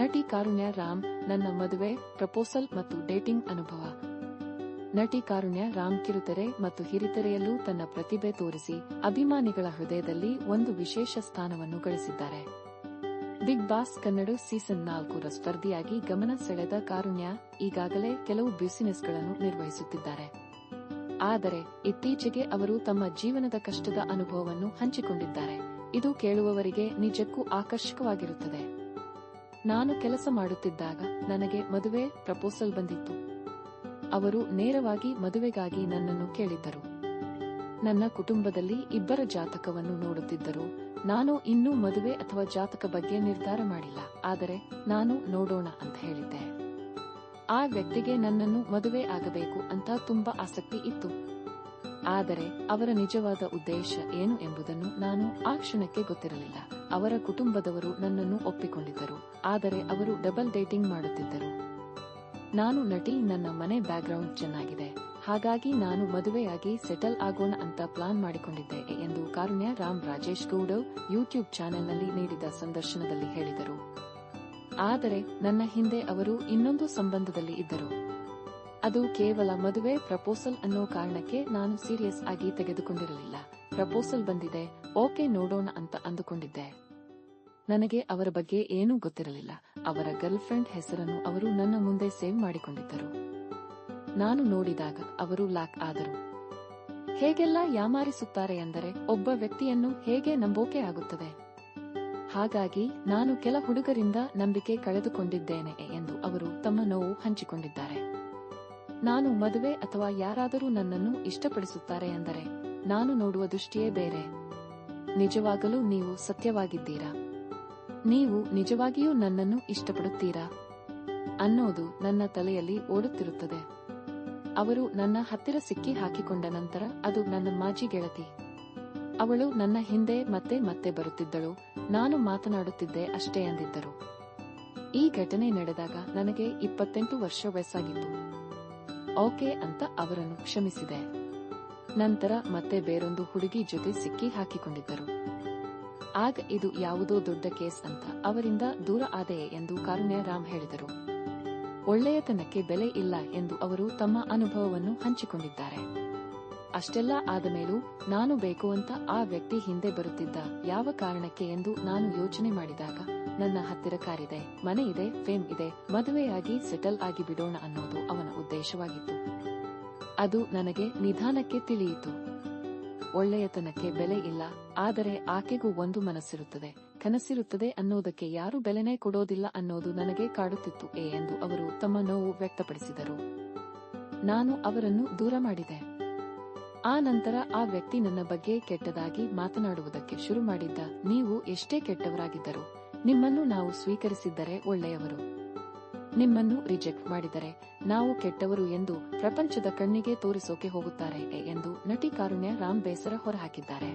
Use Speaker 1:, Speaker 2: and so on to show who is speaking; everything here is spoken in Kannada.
Speaker 1: ನಟಿ ಕಾರುಣ್ಯ ರಾಮ್ ನನ್ನ ಮದುವೆ, ಪ್ರಪೋಸಲ್ ಮತ್ತು ಡೇಟಿಂಗ್ ಅನುಭವ. ನಟಿ ಕಾರುಣ್ಯ ರಾಮ್ ಕಿರುತೆರೆ ಮತ್ತು ಹಿರಿತೆರೆಯಲ್ಲೂ ತನ್ನ ಪ್ರತಿಭೆ ತೋರಿಸಿ ಅಭಿಮಾನಿಗಳ ಹೃದಯದಲ್ಲಿ ಒಂದು ವಿಶೇಷ ಸ್ಥಾನವನ್ನು ಗಳಿಸಿದ್ದಾರೆ. ಬಿಗ್ ಬಾಸ್ ಕನ್ನಡ ಸೀಸನ್ ನಾಲ್ಕರ ಸ್ಪರ್ಧಿಯಾಗಿ ಗಮನ ಸೆಳೆದ ಕಾರುಣ್ಯ ಈಗಾಗಲೇ ಕೆಲವು ಬಿಸಿನೆಸ್ಗಳನ್ನು ನಿರ್ವಹಿಸುತ್ತಿದ್ದಾರೆ. ಆದರೆ ಇತ್ತೀಚೆಗೆ ಅವರು ತಮ್ಮ ಜೀವನದ ಕಷ್ಟದ ಅನುಭವವನ್ನು ಹಂಚಿಕೊಂಡಿದ್ದಾರೆ. ಇದು ಕೇಳುವವರಿಗೆ ನಿಜಕ್ಕೂ ಆಕರ್ಷಕವಾಗಿರುತ್ತದೆ. ನಾನು ಕೆಲಸ ಮಾಡುತ್ತಿದ್ದಾಗ ನನಗೆ ಮದುವೆ ಪ್ರಪೋಸಲ್ ಬಂದಿತ್ತು. ಅವರು ನೇರವಾಗಿ ಮದುವೆಗಾಗಿ ನನ್ನನ್ನು ಕೇಳಿದ್ದರು. ನನ್ನ ಕುಟುಂಬದಲ್ಲಿ ಇಬ್ಬರ ಜಾತಕವನ್ನು ನೋಡುತ್ತಿದ್ದರು ನಾನು ಇನ್ನೂ ಮದುವೆ ಅಥವಾ ಜಾತಕ ಬಗ್ಗೆ ನಿರ್ಧಾರ ಮಾಡಿಲ್ಲ. ಆದರೆ ನಾನು ನೋಡೋಣ ಅಂತ ಹೇಳಿದ್ದೆ. ಆ ವ್ಯಕ್ತಿಗೆ ನನ್ನನ್ನು ಮದುವೆ ಆಗಬೇಕು ಅಂತ ತುಂಬಾ ಆಸಕ್ತಿ ಇತ್ತು. ಆದರೆ ಅವರ ನಿಜವಾದ ಉದ್ದೇಶ ಏನು ಎಂಬುದನ್ನು ನಾನು ಆ ಕ್ಷಣಕ್ಕೆ ಗೊತ್ತಿರಲಿಲ್ಲ. ಅವರ ಕುಟುಂಬದವರು ನನ್ನನ್ನು ಒಪ್ಪಿಕೊಂಡಿದ್ದರು, ಆದರೆ ಅವರು ಡಬಲ್ ಡೇಟಿಂಗ್ ಮಾಡುತ್ತಿದ್ದರು. ನಾನು ನಟಿ ನನ್ನ ಮನೆ ಬ್ಯಾಕ್ಗ್ರೌಂಡ್ ಚೆನ್ನಾಗಿದೆ, ಹಾಗಾಗಿ ನಾನು ಮದುವೆಯಾಗಿ ಸೆಟಲ್ ಆಗೋಣ ಅಂತ ಪ್ಲಾನ್ ಮಾಡಿಕೊಂಡಿದ್ದೆ ಎಂದು ಕಾರುಣ್ಯ ರಾಮ್ ರಾಜೇಶ್ ಗೌಡ ಯೂಟ್ಯೂಬ್ ಚಾನೆಲ್ನಲ್ಲಿ ನೀಡಿದ ಸಂದರ್ಶನದಲ್ಲಿ ಹೇಳಿದರು. ಆದರೆ ನನ್ನ ಹಿಂದೆ ಅವರು ಇನ್ನೊಂದು ಸಂಬಂಧದಲ್ಲಿ ಇದ್ದರು. ಅದು ಕೇವಲ ಮದುವೆ ಪ್ರಪೋಸಲ್ ಅನ್ನೋ ಕಾರಣಕ್ಕೆ ನಾನು ಸೀರಿಯಸ್ ಆಗಿ ತೆಗೆದುಕೊಂಡಿರಲಿಲ್ಲ. ಪ್ರಪೋಸಲ್ ಬಂದಿದೆ, ಓಕೆ ನೋಡೋಣ ಅಂತ ಅಂದುಕೊಂಡಿದ್ದೆ. ನನಗೆ ಅವರ ಬಗ್ಗೆ ಏನೂ ಗೊತ್ತಿರಲಿಲ್ಲ. ಅವರ ಗರ್ಲ್ ಫ್ರೆಂಡ್ ಹೆಸರನ್ನು ಅವರು ನನ್ನ ಮುಂದೆ ಸೇವ್ ಮಾಡಿಕೊಂಡಿದ್ದರು. ನಾನು ನೋಡಿದಾಗ ಅವರು ಲಾಕ್ ಆದರು. ಹೇಗೆಲ್ಲ ಯಾಮಾರಿಸುತ್ತಾರೆ ಎಂದರೆ ಒಬ್ಬ ವ್ಯಕ್ತಿಯನ್ನು ಹೇಗೆ ನಂಬೋಕೆ ಆಗುತ್ತದೆ? ಹಾಗಾಗಿ ನಾನು ಕೆಲ ಹುಡುಗರಿಂದ ನಂಬಿಕೆ ಕಳೆದುಕೊಂಡಿದ್ದೇನೆ ಎಂದು ಅವರು ತಮ್ಮ ನೋವು ಹಂಚಿಕೊಂಡಿದ್ದಾರೆ. ನಾನು ಮದುವೆ ಅಥವಾ ಯಾರಾದರೂ ನನ್ನನ್ನು ಇಷ್ಟಪಡಿಸುತ್ತಾರೆ ಎಂದರೆ ನಾನು ನೋಡುವ ದೃಷ್ಟಿಯೇ ಬೇರೆ. ನಿಜವಾಗಲೂ ನೀವು ಸತ್ಯವಾಗಿದ್ದೀರಾ? ನೀವು ನಿಜವಾಗಿಯೂ ನನ್ನನ್ನು ಇಷ್ಟಪಡುತ್ತೀರಾ? ಅನ್ನೋದು ನನ್ನ ತಲೆಯಲ್ಲಿ ಓಡುತ್ತಿರುತ್ತದೆ. ಅವರು ನನ್ನ ಹತ್ತಿರ ಸಿಕ್ಕಿ ಹಾಕಿಕೊಂಡ ನಂತರ ಅದು ನನ್ನ ಮಾಜಿ ಗೆಳತಿ. ಅವಳು ನನ್ನ ಹಿಂದೆ ಮತ್ತೆ ಮತ್ತೆ ಬರುತ್ತಿದ್ದಳು, ನಾನು ಮಾತನಾಡುತ್ತಿದ್ದೆ ಅಷ್ಟೇ ಅಂದಿದ್ದರು. ಈ ಘಟನೆ ನಡೆದಾಗ ನನಗೆ ಇಪ್ಪತ್ತೆಂಟು ವರ್ಷ ವಯಸ್ಸಾಗಿತ್ತು. ಓಕೆ ಅಂತ ಅವರನ್ನು ಕ್ಷಮಿಸಿದೆ. ನಂತರ ಮತ್ತೆ ಬೇರೊಂದು ಹುಡುಗಿ ಜೊತೆ ಸಿಕ್ಕಿ ಹಾಕಿಕೊಂಡಿದ್ದರು. ಆಗ ಇದು ಯಾವುದೋ ದೊಡ್ಡ ಕೇಸ್ ಅಂತ ಅವರಿಂದ ದೂರ ಆದೆಯೇ ಎಂದು ಕಾರುಣ್ಯ ರಾಮ್ ಹೇಳಿದರು. ಒಳ್ಳೆಯತನಕ್ಕೆ ಬೆಲೆ ಇಲ್ಲ ಎಂದು ಅವರು ತಮ್ಮ ಅನುಭವವನ್ನು ಹಂಚಿಕೊಂಡಿದ್ದಾರೆ. ಅಷ್ಟೆಲ್ಲ ಆದ ಮೇಲೂ ನಾನು ಬೇಕು ಅಂತ ಆ ವ್ಯಕ್ತಿ ಹಿಂದೆ ಬರುತ್ತಿದ್ದ ಯಾವ ಕಾರಣಕ್ಕೆ ಎಂದು ನಾನು ಯೋಚನೆ ಮಾಡಿದಾಗ, ನನ್ನ ಹತ್ತಿರ ಕಾರಿದೆ, ಮನೆ ಇದೆ, ಫೇಮ್ ಇದೆ, ಮದುವೆಯಾಗಿ ಸೆಟಲ್ ಆಗಿ ಬಿಡೋಣ ಅನ್ನೋದು ಅವನ ಉದ್ದೇಶವಾಗಿತ್ತು. ಅದು ನನಗೆ ನಿಧಾನಕ್ಕೆ ತಿಳಿಯಿತು. ಒಳ್ಳೆಯತನಕ್ಕೆ ಬೆಲೆ ಇಲ್ಲ, ಆದರೆ ಆಕೆಗೂ ಒಂದು ಮನಸ್ಸಿರುತ್ತದೆ. ಕನಸಿರುತ್ತದೆ ಅನ್ನೋದಕ್ಕೆ ಯಾರು ಬೆಲೆನೇ ಕೊಡೋದಿಲ್ಲ ಅನ್ನೋದು ನನಗೆ ಕಾಡುತ್ತಿತ್ತು ಏ ಎಂದು ಅವರು ತಮ್ಮ ನೋವು ವ್ಯಕ್ತಪಡಿಸಿದರು. ನಾನು ಅವರನ್ನು ದೂರ ಮಾಡಿದೆ. ಆ ನಂತರ ಆ ವ್ಯಕ್ತಿ ನನ್ನ ಬಗ್ಗೆ ಕೆಟ್ಟದಾಗಿ ಮಾತನಾಡುವುದಕ್ಕೆ ಶುರು ಮಾಡಿದ್ದ. ನೀವು ಎಷ್ಟೇ ಕೆಟ್ಟವರಾಗಿದ್ದರು ನಿಮ್ಮನ್ನು ನಾವು ಸ್ವೀಕರಿಸಿದ್ದರೆ ಒಳ್ಳೆಯವರು. ನಿಮ್ಮನ್ನು ರಿಜೆಕ್ಟ್ ಮಾಡಿದರೆ ನಾವು ಕೆಟ್ಟವರು ಎಂದು ಪ್ರಪಂಚದ ಕಣ್ಣಿಗೆ ತೋರಿಸೋಕೆ ಹೋಗುತ್ತಾರೆ ಎಂದು ನಟಿ ಕಾರುಣ್ಯ ರಾಮ್ ಬೇಸರ ಹೊರಹಾಕಿದ್ದಾರೆ.